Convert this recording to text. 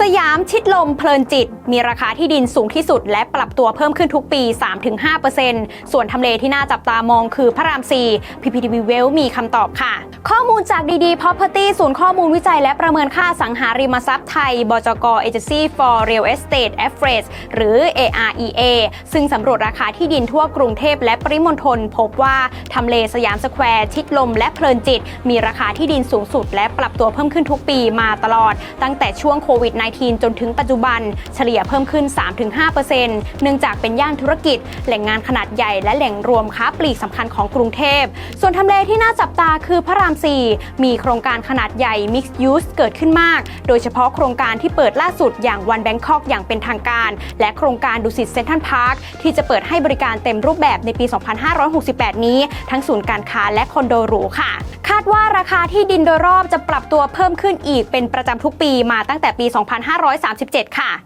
สยามชิดลมเพลินจิต มีราคาที่ดินสูงที่สุด และปรับตัวเพิ่มขึ้นทุกปี 3-5%ส่วนทำเลที่น่าจับตามองคือพระราม 4 PPTV w e l มีคำตอบค่ะ ข้อมูลจากดีๆ Property ศูนย์ข้อมูลวิจัยและประเมินค่าสังหาริมทรัพย์ไทย บจก Agency for Real Estate Average หรือ AREA ซึ่งสำรวจราคาที่ดินทั่วกรุงเทพและปริมณฑลพบว่าทำเลสยามสแควร์ ชิดลม และเพลินจิต มีราคาที่ดินสูงสุด และปรับตัวเพิ่มขึ้นทุกปีมาตลอด ตั้งแต่ช่วงโควิด -19 จนถึงปัจจุบันเฉลี่ยลี่ยเพิ่มขึ้น 3-5%เนื่องจากเป็นย่านธุรกิจ แหล่งงานขนาดใหญ่และแหล่งรวมค้าปลีกสำคัญของกรุงเทพ ส่วนทำเลที่น่าจับตาคือพระราม 4 มีโครงการขนาดใหญ่ Mixed Use เกิดขึ้นมาก โดยเฉพาะโครงการที่เปิดล่าสุดอย่างวันแบงคอกอย่างเป็นทางการ และโครงการดุสิตเซ็นทรัลพาร์คที่จะเปิดให้บริการเต็มรูปแบบในปี 2568 นี้ ทั้งศูนย์การค้าและคอนโดหรูค่ะ คาดว่าราคาที่ดินโดยรอบจะปรับตัวเพิ่มขึ้นอีกเป็นประจำทุกปีมาตั้งแต่ปี 2537 ค่ะ